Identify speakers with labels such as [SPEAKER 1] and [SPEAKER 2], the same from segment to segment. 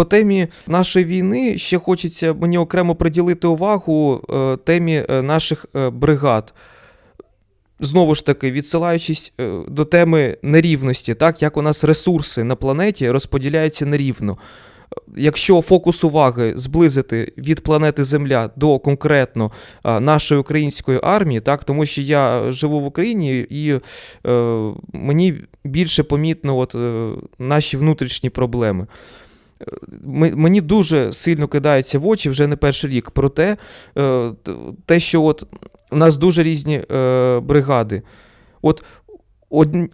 [SPEAKER 1] По темі нашої війни ще хочеться мені окремо приділити увагу е, темі е, наших е, бригад. Знову ж таки, відсилаючись до теми нерівності, так як у нас ресурси на планеті розподіляються нерівно. Якщо фокус уваги зблизити від планети Земля до конкретно нашої української армії, так тому що я живу в Україні і е, мені більше помітно от, е, наші внутрішні проблеми. Мені дуже сильно кидається в очі вже не перший рік про те, е, те що от у нас дуже різні е, бригади. От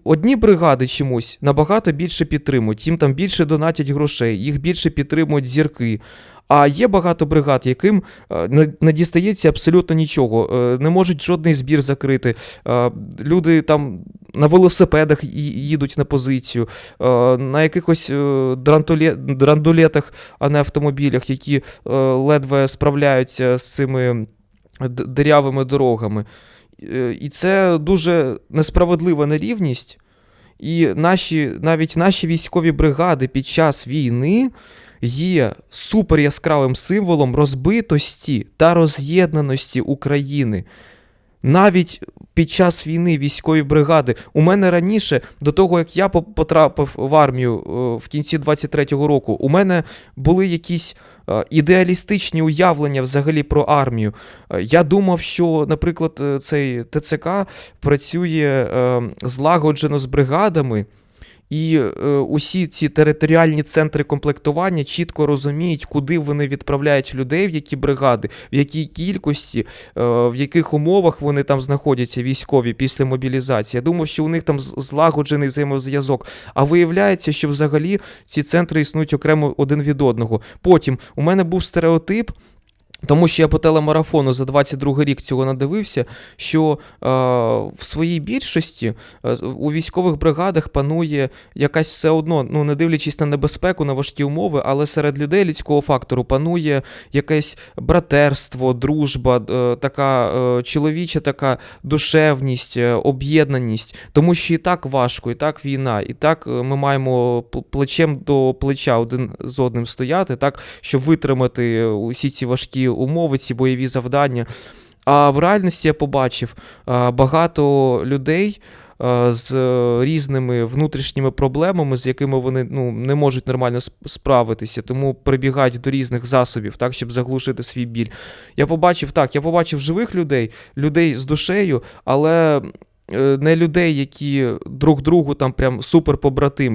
[SPEAKER 1] одні, бригади чомусь набагато більше підтримують, їм там більше донатять грошей, їх більше підтримують зірки. А є багато бригад, яким е, не, дістається абсолютно нічого, е, не можуть жодний збір закрити. Е, Люди там на велосипедах їдуть на позицію, на якихось драндулетах, а не автомобілях, які ледве справляються з цими дирявими дорогами. Е, І це дуже несправедлива нерівність. І наші, навіть наші військові бригади під час війни є супер яскравим символом розбитості та роз'єднаності України. Навіть під час війни військові бригади. У мене раніше, до того як я по- потрапив в армію е, в кінці 23-го року, у мене були якісь е, ідеалістичні уявлення взагалі про армію. Е, Я думав, що, наприклад, цей ТЦК працює е, злагоджено з бригадами. І е, усі ці територіальні центри комплектування чітко розуміють, куди вони відправляють людей, в які бригади, в якій кількості, е, в яких умовах вони там знаходяться військові після мобілізації. Я думав, що у них там злагоджений взаємозв'язок. А виявляється, що взагалі ці центри існують окремо один від одного. Потім у мене був стереотип. Тому що я по телемарафону за 22 рік цього надивився, що е, в своїй більшості е, у військових бригадах панує якась все одно, ну не дивлячись на небезпеку, на важкі умови, але серед людей людського фактору панує якесь братерство, дружба, е, така е, чоловіча така душевність, е, об'єднаність. Тому що і так важко, і так війна, і так е, ми маємо плечем до плеча один з одним стояти, так, щоб витримати усі ці важкі умови, ці бойові завдання. А в реальності я побачив багато людей з різними внутрішніми проблемами, з якими вони ну, не можуть нормально справитися, тому прибігають до різних засобів, так, щоб заглушити свій біль. Я побачив так, я побачив живих людей, людей з душею, але е, не людей, які друг другу там прям супер побратими.